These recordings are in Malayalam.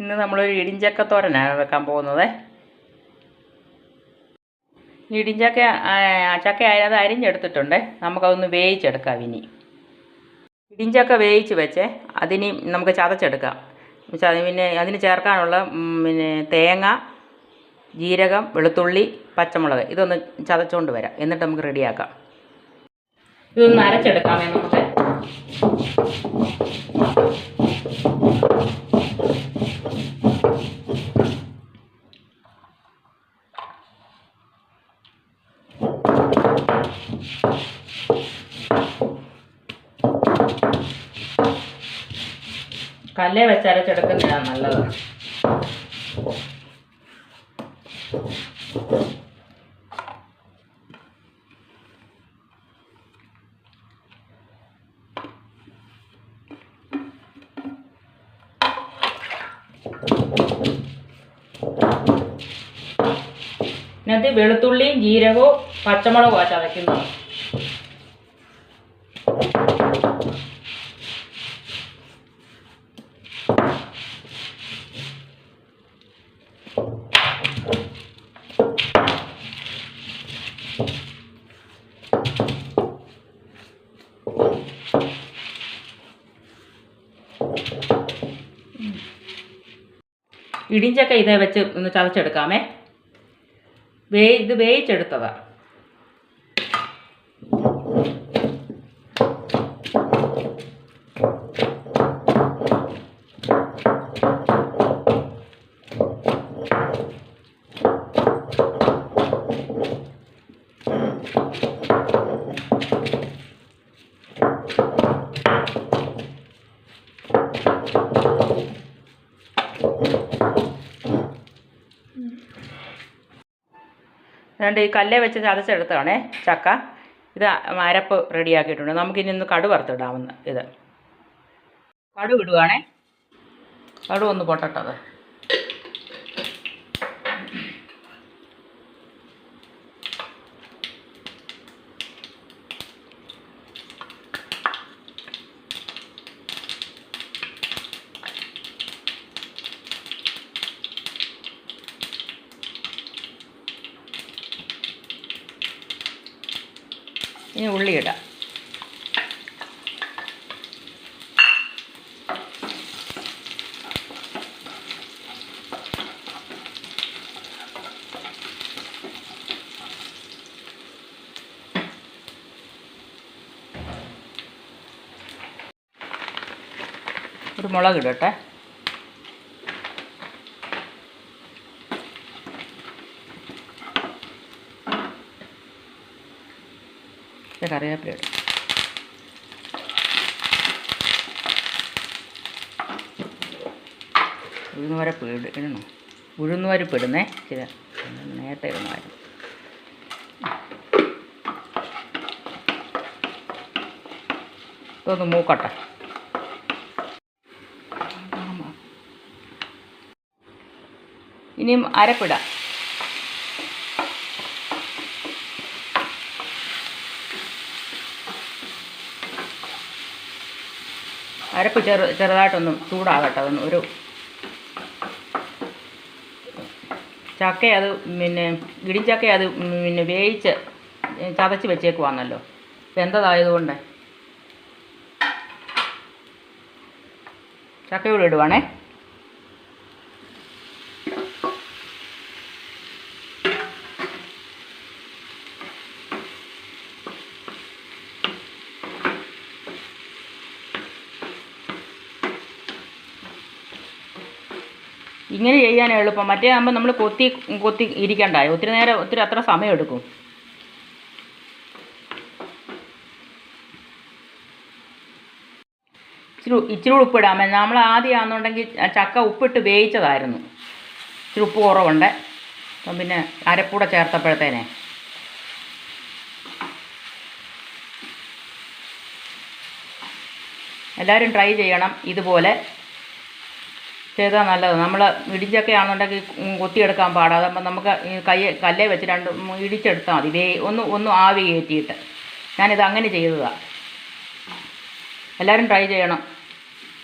ഇന്ന് നമ്മളൊരു ഇടിഞ്ചക്കത്തോരനാണ് വെക്കാൻ പോകുന്നത്. ഇടിഞ്ചക്ക ചക്ക അതിനകത്ത് അരിഞ്ഞെടുത്തിട്ടുണ്ട്. നമുക്കതൊന്ന് വേവിച്ചെടുക്കാം ഇനി. ഇടിഞ്ചക്ക വേവിച്ച് വെച്ച് അതിന് നമുക്ക് ചതച്ചെടുക്കാം. പിന്നെ അതിന് ചേർക്കാനുള്ള പിന്നെ തേങ്ങ ജീരകം വെളുത്തുള്ളി പച്ചമുളക് ഇതൊന്ന് ചതച്ചുകൊണ്ട് വരാം. എന്നിട്ട് നമുക്ക് റെഡിയാക്കാം. ഇതൊന്ന് അരച്ചെടുക്കാമേ നമുക്ക്. കല്ലേ വെച്ച് അരച്ചെടുക്കുന്നതാണ് നല്ലത്. ഇതിനകത്ത് വെളുത്തുള്ളിയും ജീരകവും പച്ചമുളകും ചതയ്ക്കുന്നത് ഇടിഞ്ചക്ക ഇതേ വെച്ച് ഒന്ന് ചതച്ചെടുക്കാമേ. വേ ഇത് വേവിച്ചെടുത്തതാ. അതുകൊണ്ട് ഈ കല്ലേ വെച്ച് ചതച്ചെടുത്തതാണേ. ചക്ക. ഇത് അരപ്പ് റെഡിയാക്കിയിട്ടുണ്ട്. നമുക്കിനി ഒന്ന് കടു വറുത്തിടാമെന്ന് ഇത്. കടു ഇടുവാണേ. കടു ഒന്ന് പൊട്ടട്ടത്. ഇനി ഉള്ളി ഇടാം ഒരു മുളക് ഇടട്ടെ ഇത് കറിവേപ്പില ഇടും. ഉഴുന്ന് വരപ്പ് ഇട ഇടണം? ഉഴുന്ന് വരപ്പ് ഇടുന്നേ ചില നേരത്തെ ഇടണമായിരുന്നു ഇതൊന്ന് മൂക്കട്ടെ. ഇനിയും അരപ്പിടാം അരപ്പ് ചെറു ചെറുതായിട്ടൊന്നും ചൂടാകട്ടെ ഒന്ന് ഒരു ചക്ക അത് പിന്നെ ഇടിച്ചക്ക അത് പിന്നെ വേവിച്ച് ചതച്ച് വെച്ചേക്കുവാന്നല്ലോ. വെന്തതായതുകൊണ്ട് ചക്കയോട് ഇടുവാണേ. ഇങ്ങനെ ചെയ്യാൻ എളുപ്പം മറ്റേ ആകുമ്പോൾ നമ്മൾ കൊത്തി കൊത്തി ഇരിക്കണ്ടായി? ഒത്തിരി നേരം ഒത്തിരി അത്ര സമയം എടുക്കും. ഇച്ചിരി ഇച്ചിരി ഉപ്പിടാമേ നമ്മൾ ആദ്യം ആണെന്നുണ്ടെങ്കിൽ ചക്ക ഉപ്പിട്ട് വേവിച്ചതായിരുന്നു. ഇച്ചിരി ഉപ്പ് കുറവുണ്ട്. അപ്പം പിന്നെ അരപ്പൂടെ ചേർത്തപ്പോഴത്തേനെ. എല്ലാവരും ട്രൈ ചെയ്യണം ഇതുപോലെ. ചെയ്താൽ നല്ലത്. നമ്മൾ ഇടിച്ചൊക്കെ ആണെന്നുണ്ടെങ്കിൽ കൊത്തിയെടുക്കാൻ പാടാതെ അപ്പം നമുക്ക് ഈ കൈ കല്ലേ വെച്ച് രണ്ട് ഇടിച്ചെടുത്താൽ മതി. വേ ഒന്ന് ഒന്ന് ആവി കയറ്റിയിട്ട്. ഞാനിത് അങ്ങനെ ചെയ്തതാണ് എല്ലാവരും ട്രൈ ചെയ്യണം.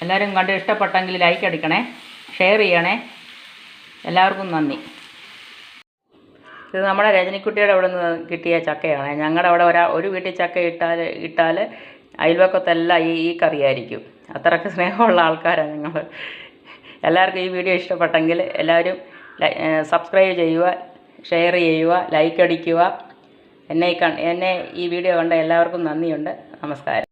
എല്ലാവരും കണ്ട് ഇഷ്ടപ്പെട്ടെങ്കിൽ ലൈക്ക് അടിക്കണേ ഷെയർ ചെയ്യണേ. എല്ലാവർക്കും നന്ദി. ഇത് നമ്മുടെ രജനിക്കുട്ടിയുടെ അവിടെ നിന്ന് കിട്ടിയ ചക്കയാണ്. ഞങ്ങളുടെ അവിടെ ഒരാ ഒരു വീട്ടിൽ ചക്ക ഇട്ടാൽ ഇട്ടാൽ അയൽവക്കത്തെല്ലാം ഈ ഈ കറിയായിരിക്കും. അത്രയ്ക്ക് സ്നേഹമുള്ള ആൾക്കാരാണ് ഞങ്ങൾ എല്ലാവർക്കും ഈ വീഡിയോ ഇഷ്ടപ്പെട്ടെങ്കിൽ എല്ലാവരും സബ്സ്ക്രൈബ് ചെയ്യുക ഷെയർ ചെയ്യുക ലൈക്ക് അടിക്കുക. എന്നെ എന്നെ ഈ വീഡിയോ കണ്ട എല്ലാവർക്കും നന്ദിയുണ്ട്. നമസ്കാരം.